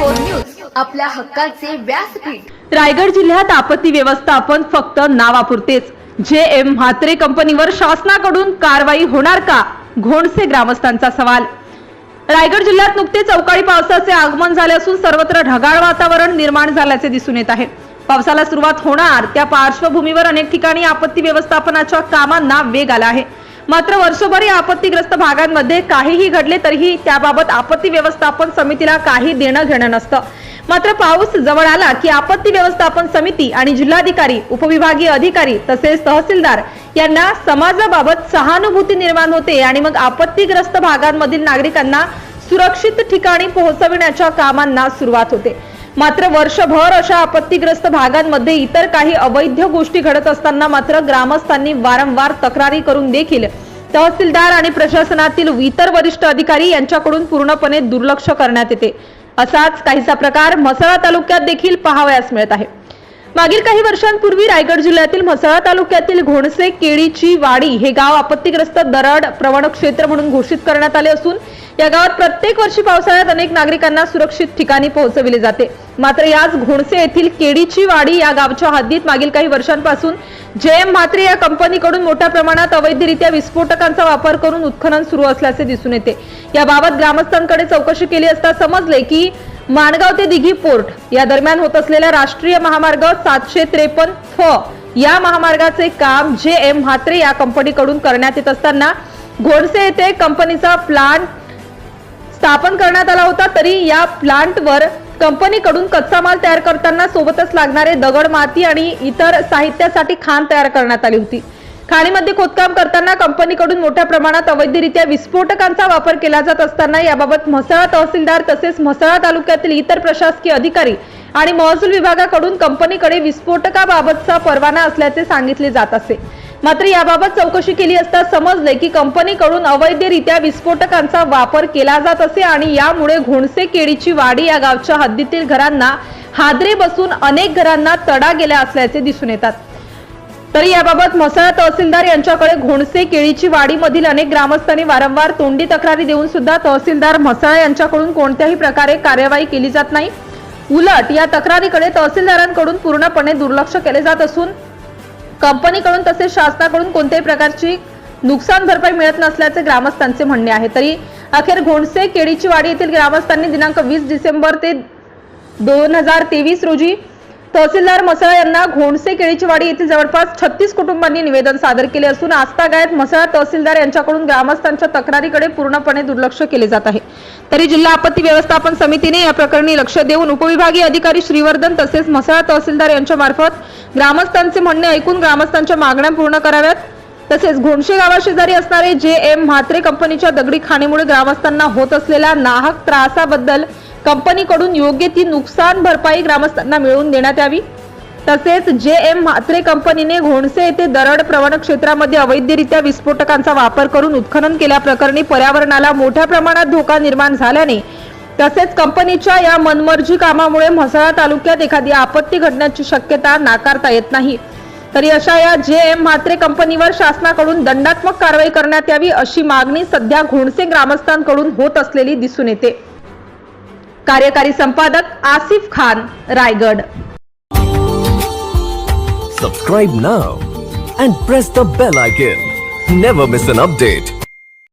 News आपल्या हक्काचे व्यासपीठ. रायगड जिल्ह्यात आपत्ती व्यवस्थापन फक्त नावापुरतेच. जे एम म्हात्रे कंपनीवर शासनाकडून कारवाई होणार का? घोणसे ग्रामस्थांचा सवाल. रायगड जिल्ह्यात नुकतेच अवकाळी पावसाचे आगमन झाले असून सर्वत्र ढगाळ वातावरण निर्माण झाल्याचे दिसून येत आहे. पावसाला सुरुवात होणार त्या पार्श्वभूमीवर अनेक ठिकाणी आपत्ती व्यवस्थापनाच्या कामांना वेग आला आहे. मात्र वर्षभर या आपत्तीग्रस्त भागांमध्ये काहीही घडले तरीही त्याबाबत आपत्ती व्यवस्थापन समितीला काही देणं घेणं नसतं. मात्र पाऊस जवळ आला की आपत्ती व्यवस्थापन समिती आणि जिल्हाधिकारी उपविभागीय अधिकारी तसेच तहसीलदार यांना समाजाबाबत सहानुभूती निर्माण होते आणि मग आपत्तीग्रस्त भागांमधील नागरिकांना सुरक्षित ठिकाणी पोहोचविण्याच्या कामांना सुरुवात होते. मात्र वर्षभर अशा आपत्तीग्रस्त भागांमध्ये इतर काही अवैध गोष्टी घडत असताना मात्र ग्रामस्थांनी वारंवार तक्रारी करून देखील तहसीलदार आणि प्रशासनातील इतर वरिष्ठ अधिकारी यांच्याकडून पूर्णपणे दुर्लक्ष करण्यात येते. असाच काहीसा प्रकार म्हसळा तालुक्यात देखील पाहावयास मिळत आहे. मागील काही वर्षांपूर्वी रायगड जिल्ह्यातील म्हसळा तालुक्यातील घोणसे केळीची वाडी हे गाव आपत्तीग्रस्त दरड प्रवण क्षेत्र म्हणून घोषित करण्यात आले असून या गावात प्रत्येक वर्षी पावसाळ्यात अनेक नागरिकांना सुरक्षित ठिकाणी पोहोचविले जाते. मात्र याच घोणसे येथील केडीची वाडी या गावच्या हद्दीत मागील काही वर्षांपासून जे एम म्हात्रे या कंपनीकडून मोठ्या प्रमाणात अवैधरित्या विस्फोटकांचा वापर करून उत्खनन सुरू असल्याचे दिसून येते. याबाबत ग्रामस्थांकडे चौकशी केली असता समजले की माणगाव ते दिघी पोर्ट या दरम्यान होत असलेल्या राष्ट्रीय महामार्ग सातशे त्रेपन्न फ या महामार्गाचे काम जे एम म्हात्रे या कंपनीकडून करण्यात येत असताना घोडसे येथे कंपनीचा प्लांट स्थापन करण्यात आला होता तरी या प्लांटवर कंपनीकडून कच्चा माल तयार करताना सोबतच लागणारे दगड माती आणि इतर साहित्यासाठी खाण तयार करण्यात आली होती. खाणीमध्ये खोदकाम करताना कंपनीकडून मोठ्या प्रमाणात अवैधरित्या विस्फोटकांचा वापर केला जात असताना याबाबत म्हसळा तहसीलदार तसेच म्हसळा तालुक्यातील इतर प्रशासकीय अधिकारी आणि महसूल विभागाकडून कंपनीकडे विस्फोटकाबाबतचा परवाना असल्याचे सांगितले जात असे. मात्र याबाबत चौकशी केली असता समजले की कंपनीकडून अवैधरित्या विस्फोटकांचा वापर केला जात असे आणि यामुळे घोणसे केळीची वाडी या गावच्या हद्दीतील घरांना हादरे बसून अनेक घरांना तडा गेला असल्याचे दिसून येतात. तर याबाबत म्हसळा तहसीलदार यांच्याकडे घोणसे केळीची वाडीमधील अनेक ग्रामस्थांनी वारंवार तोंडी तक्रारी देऊन सुद्धा तहसीलदार म्हसळा यांच्याकडून कोणत्याही प्रकारे कार्यवाही केली जात नाही. उलट या तक्रारीकडे तहसीलदारांकडून पूर्णपणे दुर्लक्ष केले जात असून कंपनीकडून तसेच शासनाकडून कोणत्याही प्रकारची नुकसान भरपाई मिळत नसल्याचे ग्रामस्थांचे म्हणणे आहे. तरी अखेर घोणसे केळीची वाडी येथील ग्रामस्थांनी दिनांक वीस डिसेंबर ते दोन हजार तेवीस रोजी तहसीलदार मसळा यांना घोणसे केळीचीवाडी येथील जवळपास छत्तीस कुटुंबांनी निवेदन सादर केले असून आस्था गायत मसळा तहसीलदार यांच्याकडून ग्रामस्थांच्या तक्रारीकडे पूर्णपणे दुर्लक्ष केले जात आहे. तरी जिल्हा आपत्ती व्यवस्थापन समितीने या प्रकरणी लक्ष देऊन उपविभागीय अधिकारी श्रीवर्धन तसेच मसळा तहसीलदार यांच्या मार्फत ग्रामस्थांचे म्हणणे ऐकून ग्रामस्थांच्या मागण्या पूर्ण कराव्यात. तसेच घोणशे गावाशेजारी असणारे जे एम म्हात्रे कंपनीच्या दगडी खाणीमुळे ग्रामस्थांना होत असलेल्या नाहक त्रासाबद्दल कंपनीकडून योग्य ती नुकसान भरपाई ग्रामस्थांना मिळवून देण्यात यावी. तसेच जे एम म्हात्रे कंपनीने घोणसे येथे दरड प्रवण क्षेत्रामध्ये अवैधरित्या विस्फोटकांचा वापर करून उत्खनन केल्याप्रकरणी पर्यावरणाला मोठ्या प्रमाणात धोका निर्माण झाल्याने तसेच कंपनीच्या या मनमर्जी कामामुळे म्हसळा तालुक्यात एखादी आपत्ती घडण्याची शक्यता नाकारता येत नाही. तरी अशा या जे एम म्हात्रे कंपनीवर शासनाकडून दंडात्मक कारवाई करण्यात यावी अशी मागणी सध्या घोणसे ग्रामस्थांकडून होत असलेली दिसून येते. कार्यकारी संपादक Asif Khan, Raigad. Subscribe now and press the bell icon never miss an update